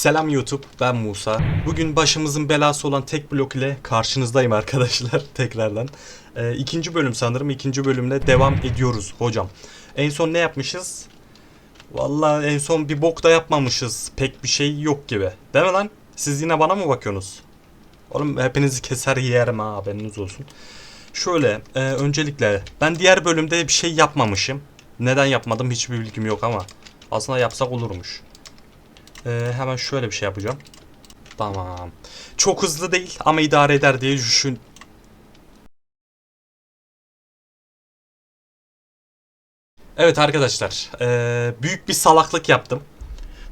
Selam YouTube, ben Musa. Bugün başımızın belası olan tek blok ile karşınızdayım arkadaşlar tekrardan. Ee, ikinci bölüm sanırım, ikinci bölümle devam ediyoruz hocam. En son ne yapmışız? Vallahi en son bir bok da yapmamışız. Pek bir şey yok gibi. Değil mi lan? Siz yine bana mı bakıyorsunuz? Oğlum hepinizi keser yerim ha haberiniz olsun. Şöyle, e, öncelikle ben diğer bölümde bir şey yapmamışım. Neden yapmadım hiçbir bilgim yok ama. Aslında yapsak olurmuş. Ee, hemen şöyle bir şey yapacağım. Tamam. Çok hızlı değil ama idare eder diye düşün. Evet arkadaşlar. ee, büyük bir salaklık yaptım.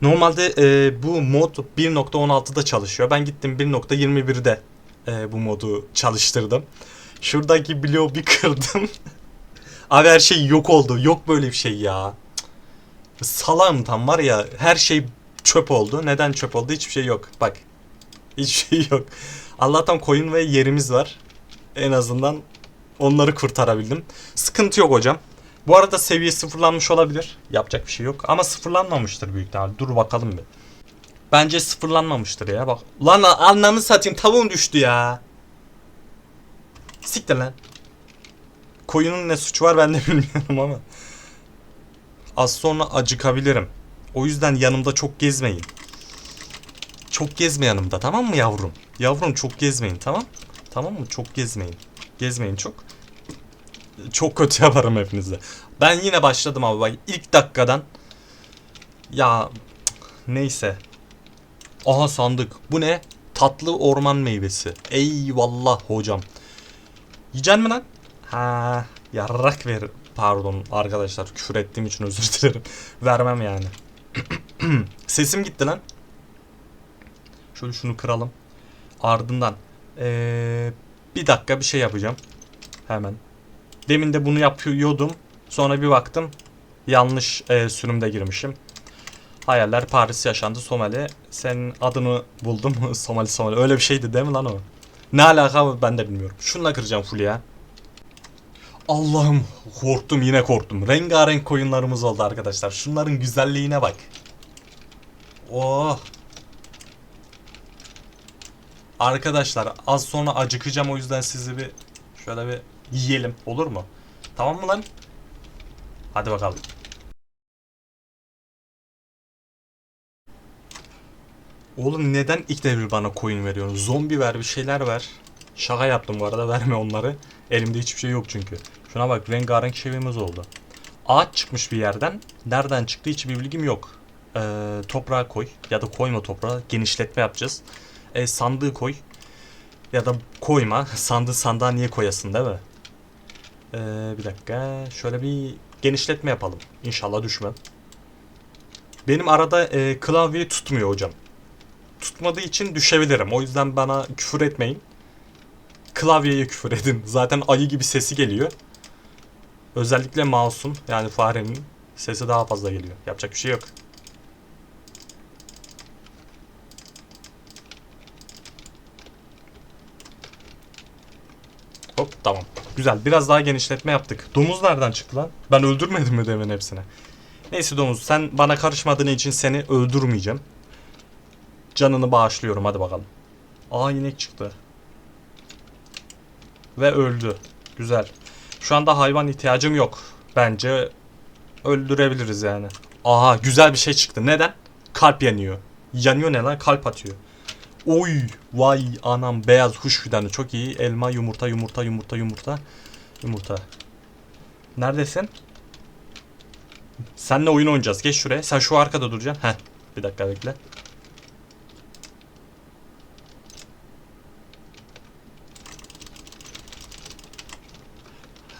Normalde ee, bu mod 1.16'da çalışıyor. Ben gittim 1.21'de ee, bu modu çalıştırdım. Şuradaki bloğu bir kırdım. Abi her şey yok oldu. Yok böyle bir şey ya. Salam tam var ya her şey çöp oldu. Neden çöp oldu? Hiçbir şey yok. Bak. Hiçbir şey yok. Allah'tan koyun ve yerimiz var. En azından onları kurtarabildim. Sıkıntı yok hocam. Bu arada seviye sıfırlanmış olabilir. Yapacak bir şey yok. Ama sıfırlanmamıştır büyük ihtimalle. Dur bakalım bir. Bence sıfırlanmamıştır ya. Bak. Lan anlamı satayım. Tavuğum düştü ya. Siktir lan. Koyunun ne suçu var ben de bilmiyorum ama. Az sonra acıkabilirim. O yüzden yanımda çok gezmeyin. Çok gezme yanımda tamam mı yavrum? Yavrum çok gezmeyin tamam? Tamam mı? Çok gezmeyin. Gezmeyin çok. Çok kötü yaparım hepinize. Ben yine başladım abi bak ilk dakikadan. Ya neyse. Aha sandık. Bu ne? Tatlı orman meyvesi. Eyvallah hocam. Yiyeceksin mi lan? Ha, yarrak ver. Pardon arkadaşlar küfür ettiğim için özür dilerim. Vermem yani. Sesim gitti lan. Şöyle şunu kıralım. Ardından ee, bir dakika bir şey yapacağım. Hemen. Demin de bunu yapıyordum. Sonra bir baktım yanlış ee, sürümde girmişim. Hayaller Paris yaşandı Somali. Senin adını buldum. Somali Somali. Öyle bir şeydi değil mi lan o? Ne alaka ben de bilmiyorum. Şununla kıracağım full ya. Allah'ım korktum yine korktum. Rengarenk koyunlarımız oldu arkadaşlar. Şunların güzelliğine bak. Oh. Arkadaşlar az sonra acıkacağım o yüzden sizi bir şöyle bir yiyelim olur mu? Tamam mı lan? Hadi bakalım. Oğlum neden ilk devir bana koyun veriyorsun? Zombi ver bir şeyler ver. Şaka yaptım bu arada verme onları. Elimde hiçbir şey yok çünkü. Şuna bak rengarenk şeyimiz oldu. Ağaç çıkmış bir yerden. Nereden çıktı hiç bir bilgim yok. Ee, toprağa koy ya da koyma toprağa. Genişletme yapacağız. Ee, sandığı koy. Ya da koyma. Sandığı sandığa niye koyasın değil mi? Ee, bir dakika. Şöyle bir genişletme yapalım. İnşallah düşmem. Benim arada e, klavyeyi tutmuyor hocam. Tutmadığı için düşebilirim. O yüzden bana küfür etmeyin klavyeye küfür edin. Zaten ayı gibi sesi geliyor. Özellikle mouse'un yani farenin sesi daha fazla geliyor. Yapacak bir şey yok. Hop tamam. Güzel. Biraz daha genişletme yaptık. Domuz nereden çıktı lan? Ben öldürmedim mi demin hepsini? Neyse domuz sen bana karışmadığın için seni öldürmeyeceğim. Canını bağışlıyorum hadi bakalım. Aa inek çıktı. Ve öldü. Güzel. Şu anda hayvan ihtiyacım yok. Bence öldürebiliriz yani. Aha güzel bir şey çıktı. Neden? Kalp yanıyor. Yanıyor ne lan? Kalp atıyor. Oy vay anam beyaz kuş fidanı çok iyi. Elma yumurta yumurta yumurta yumurta. Yumurta. Neredesin? Senle oyun oynayacağız. Geç şuraya. Sen şu arkada duracaksın. Heh. Bir dakika bekle.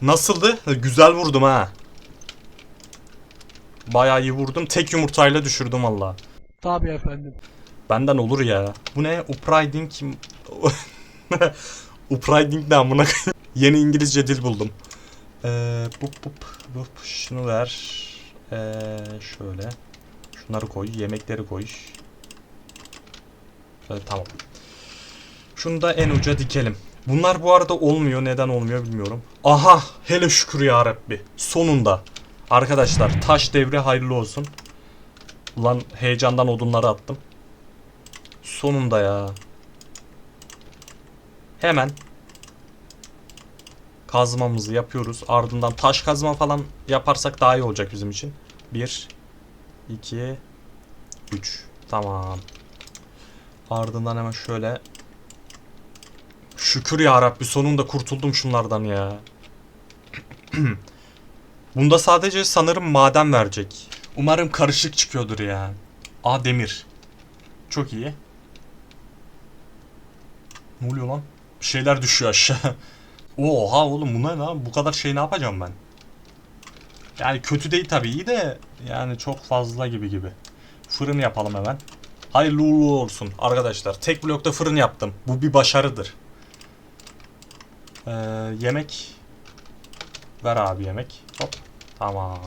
Nasıldı? Güzel vurdum ha. Bayağı iyi vurdum. Tek yumurtayla düşürdüm valla. Tabii efendim. Benden olur ya. Bu ne? Upriding kim? Upriding ne amına? Yeni İngilizce dil buldum. Ee, bup bup bup şunu ver. Ee, şöyle. Şunları koy. Yemekleri koy. Şöyle, tamam. Şunu da en uca dikelim. Bunlar bu arada olmuyor. Neden olmuyor bilmiyorum. Aha! Hele şükür ya Rabbi. Sonunda. Arkadaşlar taş devri hayırlı olsun. Ulan heyecandan odunları attım. Sonunda ya. Hemen kazmamızı yapıyoruz. Ardından taş kazma falan yaparsak daha iyi olacak bizim için. 1 2 3 Tamam. Ardından hemen şöyle Şükür ya Rabbi sonunda kurtuldum şunlardan ya. Bunda sadece sanırım maden verecek. Umarım karışık çıkıyordur ya. A demir. Çok iyi. Ne oluyor lan? Bir şeyler düşüyor aşağı. Oha oğlum bu ne? Bu kadar şey ne yapacağım ben? Yani kötü değil tabii iyi de yani çok fazla gibi gibi. Fırın yapalım hemen. Hayırlı uğurlu olsun arkadaşlar. Tek blokta fırın yaptım. Bu bir başarıdır. Ee, yemek. Ver abi yemek. Hop. Tamam.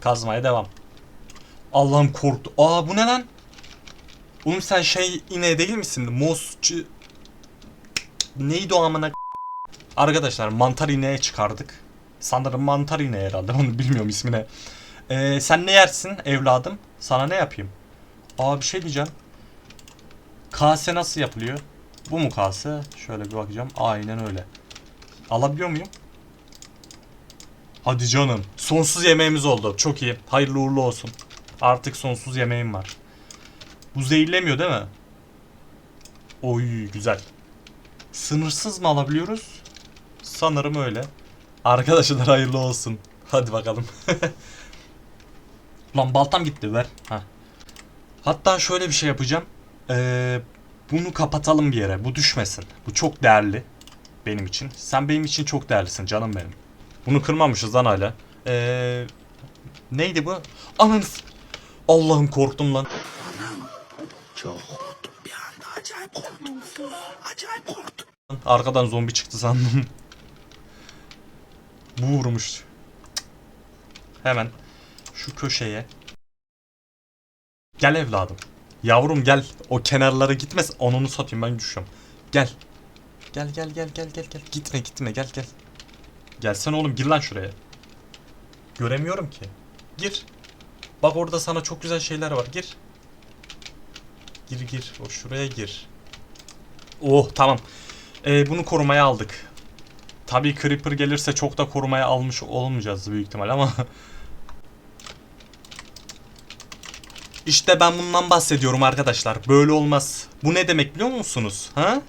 Kazmaya devam. Allah'ım korktu. Aa bu ne lan? Oğlum sen şey ineği değil misin? Mosçu... Neydi o amına Arkadaşlar mantar ineği çıkardık. Sanırım mantar ineği herhalde. Onu bilmiyorum ismine. Ee, sen ne yersin evladım? Sana ne yapayım? Aa bir şey diyeceğim. Kase nasıl yapılıyor? Bu mu kase? Şöyle bir bakacağım. Aynen öyle. Alabiliyor muyum? Hadi canım. Sonsuz yemeğimiz oldu. Çok iyi. Hayırlı uğurlu olsun. Artık sonsuz yemeğim var. Bu zehirlemiyor değil mi? Oy güzel. Sınırsız mı alabiliyoruz? Sanırım öyle. Arkadaşlar hayırlı olsun. Hadi bakalım. Lan baltam gitti ver. Heh. Hatta şöyle bir şey yapacağım. Ee, bunu kapatalım bir yere. Bu düşmesin. Bu çok değerli. Benim için. Sen benim için çok değerlisin canım benim. Bunu kırmamışız lan hala. Ee, neydi bu? Ananı s- Allah'ım korktum lan. Çok korktum bir anda acayip korktum. Acayip korktum. Arkadan zombi çıktı sandım. Bu vurmuş. Hemen şu köşeye. Gel evladım. Yavrum gel. O kenarlara gitmez. Onunu satayım ben düşüyorum. Gel. Gel gel gel gel gel gel. Gitme gitme gel gel. Gelsene oğlum gir lan şuraya. Göremiyorum ki. Gir. Bak orada sana çok güzel şeyler var. Gir. Gir gir. O şuraya gir. Oh tamam. Ee, bunu korumaya aldık. Tabii Creeper gelirse çok da korumaya almış olmayacağız büyük ihtimal ama. işte ben bundan bahsediyorum arkadaşlar. Böyle olmaz. Bu ne demek biliyor musunuz? Ha?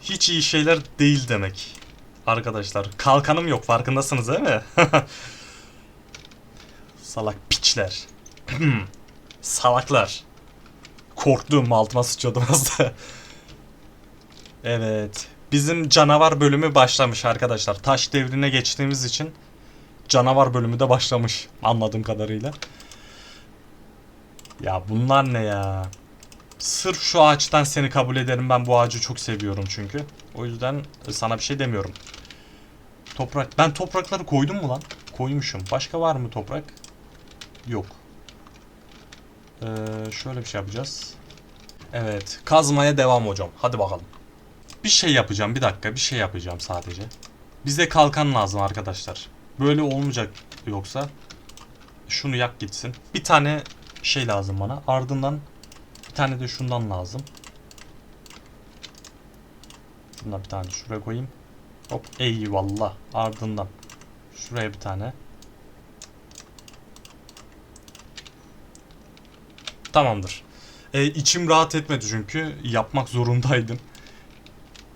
Hiç iyi şeyler değil demek. Arkadaşlar kalkanım yok farkındasınız değil mi? Salak piçler. Salaklar. Korktuğum altıma sıçıyordum az da. Evet. Bizim canavar bölümü başlamış arkadaşlar. Taş devrine geçtiğimiz için canavar bölümü de başlamış anladığım kadarıyla. Ya bunlar ne ya? Sırf şu ağaçtan seni kabul ederim. Ben bu ağacı çok seviyorum çünkü. O yüzden sana bir şey demiyorum. Toprak. Ben toprakları koydum mu lan? Koymuşum. Başka var mı toprak? Yok. Ee, şöyle bir şey yapacağız. Evet. Kazmaya devam hocam. Hadi bakalım. Bir şey yapacağım. Bir dakika. Bir şey yapacağım sadece. Bize kalkan lazım arkadaşlar. Böyle olmayacak yoksa. Şunu yak gitsin. Bir tane şey lazım bana. Ardından bir tane de şundan lazım. Şundan bir tane şuraya koyayım. Hop eyvallah. Ardından şuraya bir tane. Tamamdır. Ee, içim rahat etmedi çünkü yapmak zorundaydım.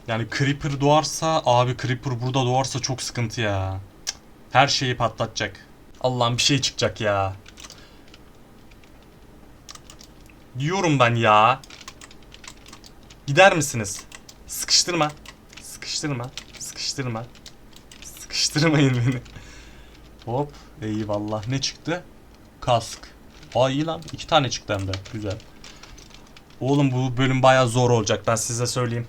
Yani Creeper doğarsa abi Creeper burada doğarsa çok sıkıntı ya. Her şeyi patlatacak. Allah'ım bir şey çıkacak ya. Diyorum ben ya. Gider misiniz? Sıkıştırma. Sıkıştırma. Sıkıştırma. Sıkıştırmayın beni. Hop. Eyvallah. Ne çıktı? Kask. Aa iyi lan. İki tane çıktı hem de. Güzel. Oğlum bu bölüm bayağı zor olacak ben size söyleyeyim.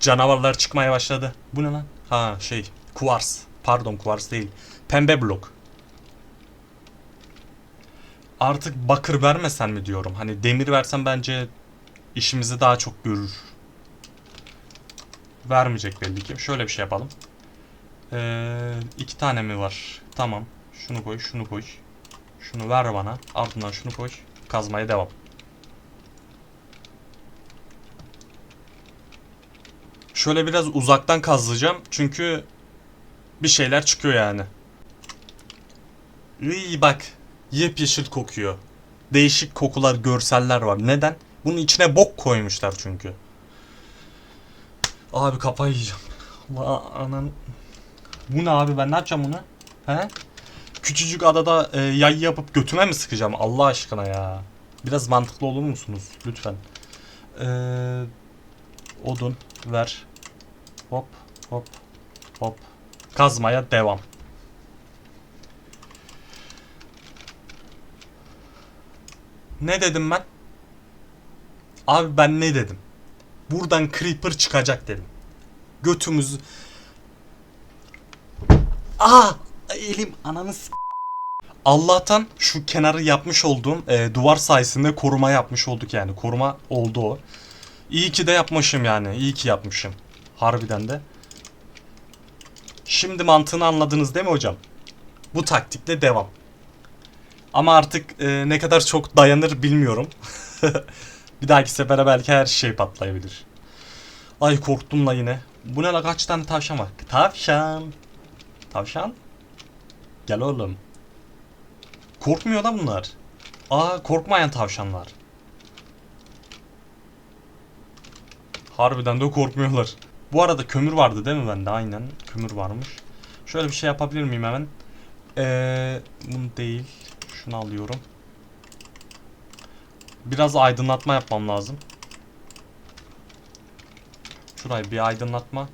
Canavarlar çıkmaya başladı. Bu ne lan? Ha şey kuvars. Pardon kuvars değil. Pembe blok artık bakır vermesen mi diyorum. Hani demir versen bence işimizi daha çok görür. Vermeyecek belli ki. Şöyle bir şey yapalım. Ee, iki tane mi var? Tamam. Şunu koy, şunu koy. Şunu ver bana. Ardından şunu koy. Kazmaya devam. Şöyle biraz uzaktan kazlayacağım. Çünkü bir şeyler çıkıyor yani. İyi bak. Yepyeşil kokuyor. Değişik kokular, görseller var. Neden? Bunun içine bok koymuşlar çünkü. Abi kafayı yiyeceğim. Allah anan. Bu ne abi ben ne yapacağım bunu? He? Küçücük adada e, yay yapıp götüme mi sıkacağım Allah aşkına ya? Biraz mantıklı olur musunuz lütfen? Ee, odun ver. Hop hop hop. Kazmaya devam. Ne dedim ben? Abi ben ne dedim? Buradan creeper çıkacak dedim. Götümüz... Aa! Elim ananı s- Allah'tan şu kenarı yapmış olduğum e, duvar sayesinde koruma yapmış olduk yani. Koruma oldu o. İyi ki de yapmışım yani. İyi ki yapmışım. Harbiden de. Şimdi mantığını anladınız değil mi hocam? Bu taktikle devam. Ama artık e, ne kadar çok dayanır bilmiyorum. Bir dahaki sefere belki her şey patlayabilir. Ay korktum la yine. Bu ne la kaç tane tavşan var? Tavşan. Tavşan? Gel oğlum. Korkmuyor da bunlar. Aa korkmayan tavşanlar. Harbiden de korkmuyorlar. Bu arada kömür vardı değil mi bende? Aynen kömür varmış. Şöyle bir şey yapabilir miyim hemen? Ee, bunu değil. Şunu alıyorum. Biraz aydınlatma yapmam lazım. Şurayı bir aydınlatma.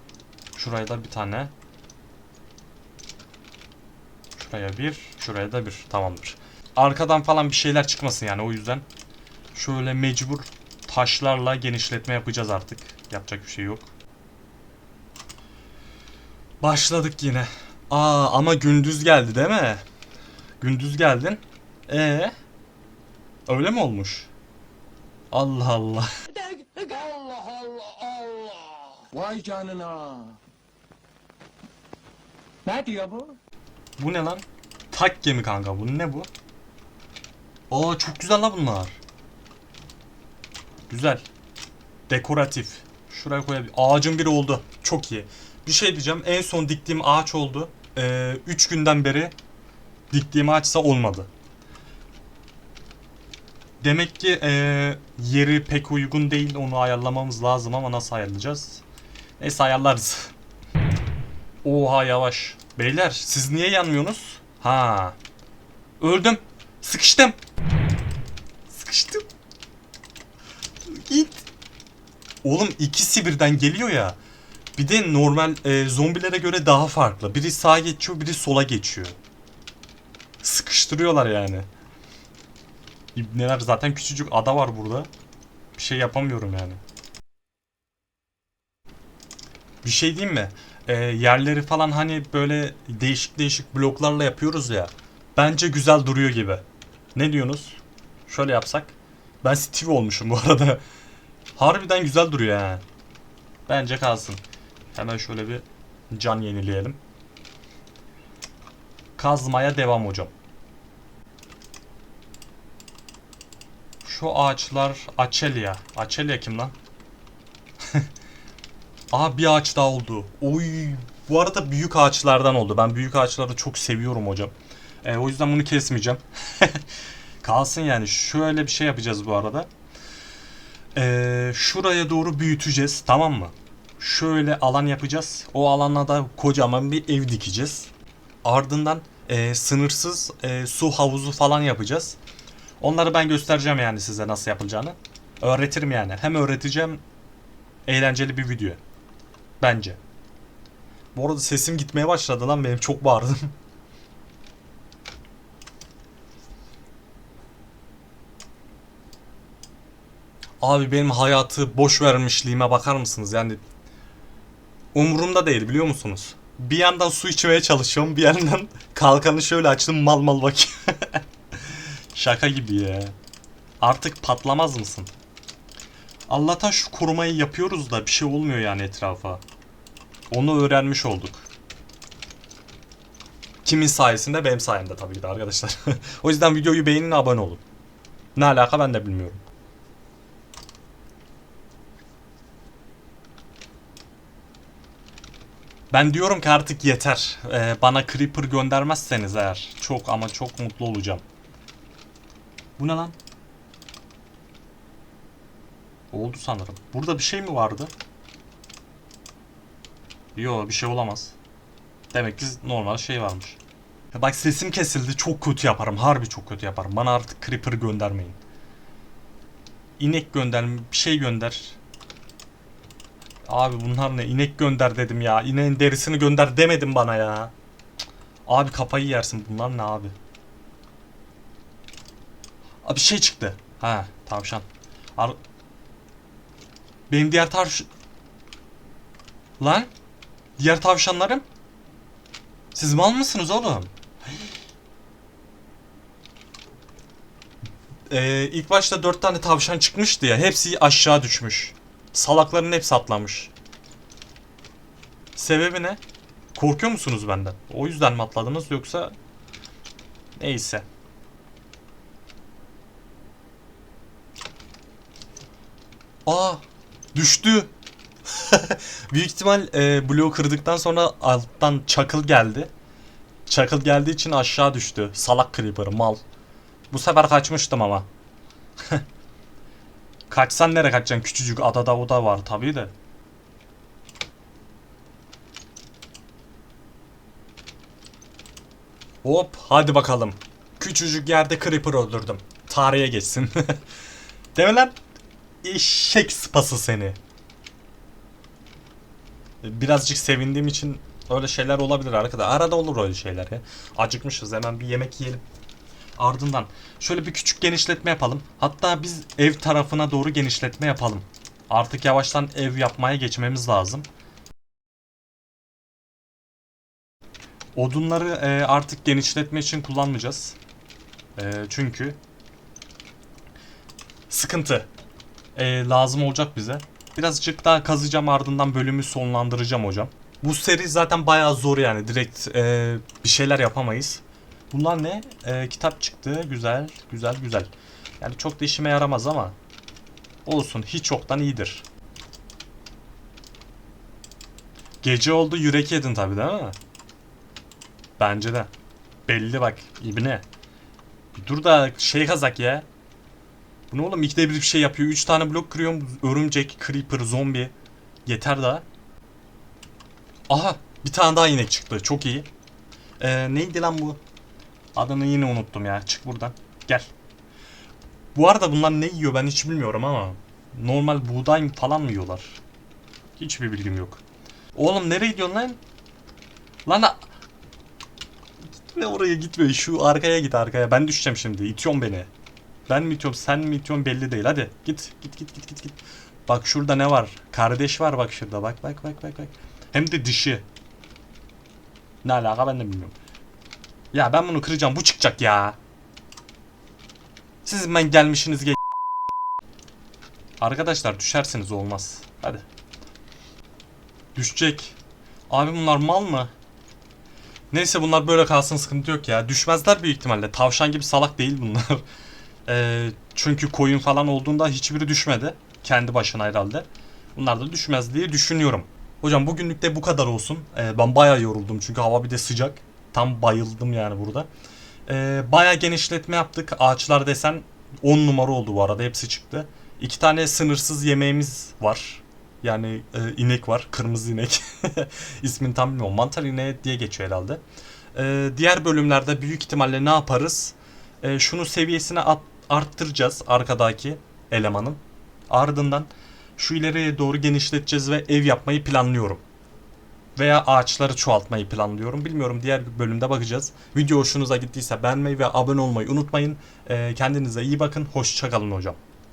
Şuraya da bir tane. Şuraya bir, şuraya da bir. Tamamdır. Arkadan falan bir şeyler çıkmasın yani o yüzden. Şöyle mecbur taşlarla genişletme yapacağız artık. Yapacak bir şey yok. Başladık yine. Aa ama gündüz geldi değil mi? Gündüz geldin. Ee? Öyle mi olmuş? Allah Allah. Allah Allah Allah. Vay canına. Ne diyor bu? Bu ne lan? Tak gemi kanka. Bu ne bu? Aa çok güzel la bunlar. Güzel. Dekoratif. Şuraya koyabilir. Ağacın biri oldu. Çok iyi. Bir şey diyeceğim. En son diktiğim ağaç oldu. 3 günden beri diktiğim ağaçsa olmadı. Demek ki eee, yeri pek uygun değil. Onu ayarlamamız lazım ama nasıl ayarlayacağız? Neyse ayarlarız. Oha yavaş. Beyler siz niye yanmıyorsunuz? Ha. Öldüm. Sıkıştım. Sıkıştım. Git. Oğlum ikisi birden geliyor ya. Bir de normal e, zombilere göre daha farklı. Biri sağa geçiyor, biri sola geçiyor. Sıkıştırıyorlar yani. İbneler zaten küçücük ada var burada. Bir şey yapamıyorum yani. Bir şey diyeyim mi? Ee, yerleri falan hani böyle değişik değişik bloklarla yapıyoruz ya. Bence güzel duruyor gibi. Ne diyorsunuz? Şöyle yapsak. Ben Steve olmuşum bu arada. Harbiden güzel duruyor ha. Bence kalsın. Hemen şöyle bir can yenileyelim. Kazmaya devam hocam. Şu ağaçlar Açelya. Açelya kim lan? Aa bir ağaç daha oldu. Oy. Bu arada büyük ağaçlardan oldu. Ben büyük ağaçları çok seviyorum hocam. E, o yüzden bunu kesmeyeceğim. Kalsın yani. Şöyle bir şey yapacağız bu arada. E, şuraya doğru büyüteceğiz. Tamam mı? Şöyle alan yapacağız. O alana da kocaman bir ev dikeceğiz. Ardından e, sınırsız e, su havuzu falan yapacağız. Onları ben göstereceğim yani size nasıl yapılacağını. Öğretirim yani. Hem öğreteceğim eğlenceli bir video. Bence. Bu arada sesim gitmeye başladı lan benim çok bağırdım. Abi benim hayatı boş vermişliğime bakar mısınız? Yani umurumda değil biliyor musunuz? Bir yandan su içmeye çalışıyorum, bir yandan kalkanı şöyle açtım mal mal bakayım. Şaka gibi ya. Artık patlamaz mısın? Allah'tan şu korumayı yapıyoruz da bir şey olmuyor yani etrafa. Onu öğrenmiş olduk. Kimin sayesinde? Benim sayemde tabii ki de arkadaşlar. o yüzden videoyu beğenin abone olun. Ne alaka ben de bilmiyorum. Ben diyorum ki artık yeter. Ee, bana Creeper göndermezseniz eğer çok ama çok mutlu olacağım. Bu ne lan? Oldu sanırım. Burada bir şey mi vardı? Yo bir şey olamaz. Demek ki normal şey varmış. Ya bak sesim kesildi. Çok kötü yaparım. Harbi çok kötü yaparım. Bana artık Creeper göndermeyin. İnek gönder, bir şey gönder. Abi bunlar ne? İnek gönder dedim ya. İneğin derisini gönder demedim bana ya. Abi kafayı yersin. Bunlar ne abi? Abi bir şey çıktı. Ha, tavşan. Ar Benim diğer tavş... Lan? Diğer tavşanlarım? Siz mal mısınız oğlum? Ee, ilk başta dört tane tavşan çıkmıştı ya. Hepsi aşağı düşmüş. Salakların hepsi atlamış. Sebebi ne? Korkuyor musunuz benden? O yüzden mi atladınız yoksa... Neyse. Aa! Düştü. Büyük ihtimal e, bloğu kırdıktan sonra alttan çakıl geldi. Çakıl geldiği için aşağı düştü. Salak creeper mal. Bu sefer kaçmıştım ama. Kaçsan nereye kaçacaksın? Küçücük adada o da var tabii de. Hop hadi bakalım. Küçücük yerde creeper öldürdüm. Tarihe geçsin. Değil mi lan? Eşek sıpası seni. Birazcık sevindiğim için öyle şeyler olabilir arkada. Arada olur öyle şeyler ya. Acıkmışız hemen bir yemek yiyelim. Ardından şöyle bir küçük genişletme yapalım. Hatta biz ev tarafına doğru genişletme yapalım. Artık yavaştan ev yapmaya geçmemiz lazım. Odunları e, artık genişletme için kullanmayacağız. E, çünkü sıkıntı. E, lazım olacak bize. Birazcık daha kazacağım ardından bölümü sonlandıracağım hocam. Bu seri zaten bayağı zor yani. Direkt e, bir şeyler yapamayız. Bunlar ne? E, kitap çıktı. Güzel, güzel, güzel. Yani çok da işime yaramaz ama olsun. Hiç yoktan iyidir. Gece oldu yürek yedin tabi değil mi? Bence de. Belli bak. İbne. Bir dur da şey kazak ya. Bu ne oğlum? İkide bir şey yapıyor. Üç tane blok kırıyorum. Örümcek, creeper, zombi. Yeter daha. Aha. Bir tane daha inek çıktı. Çok iyi. Ee, neydi lan bu? Adını yine unuttum ya. Çık buradan. Gel. Bu arada bunlar ne yiyor ben hiç bilmiyorum ama. Normal buğday falan mı yiyorlar? Hiçbir bilgim yok. Oğlum nereye gidiyorsun lan? Lan Gitme oraya gitme. Şu arkaya git arkaya. Ben düşeceğim şimdi. İtiyorsun beni. Ben mi itiyorum sen mi itiyorsun belli değil. Hadi git git git git git git. Bak şurada ne var? Kardeş var bak şurada. Bak bak bak bak bak. Hem de dişi. Ne alaka ben de bilmiyorum. Ya ben bunu kıracağım. Bu çıkacak ya. Siz ben gelmişsiniz ge Arkadaşlar düşerseniz olmaz. Hadi. Düşecek. Abi bunlar mal mı? Neyse bunlar böyle kalsın sıkıntı yok ya. Düşmezler büyük ihtimalle. Tavşan gibi salak değil bunlar. Ee, çünkü koyun falan olduğunda hiçbiri düşmedi. Kendi başına herhalde. Bunlar da düşmez diye düşünüyorum. Hocam bugünlük de bu kadar olsun. Ee, ben bayağı yoruldum çünkü hava bir de sıcak. Tam bayıldım yani burada. Ee, bayağı genişletme yaptık. Ağaçlar desen 10 numara oldu bu arada. Hepsi çıktı. İki tane sınırsız yemeğimiz var. Yani e, inek var. Kırmızı inek. İsmini tam bilmiyorum. Mantar ineği diye geçiyor herhalde. Ee, diğer bölümlerde büyük ihtimalle ne yaparız? Ee, şunu seviyesine at, arttıracağız arkadaki elemanın. Ardından şu ileriye doğru genişleteceğiz ve ev yapmayı planlıyorum. Veya ağaçları çoğaltmayı planlıyorum. Bilmiyorum diğer bir bölümde bakacağız. Video hoşunuza gittiyse beğenmeyi ve abone olmayı unutmayın. Ee, kendinize iyi bakın. Hoşçakalın hocam.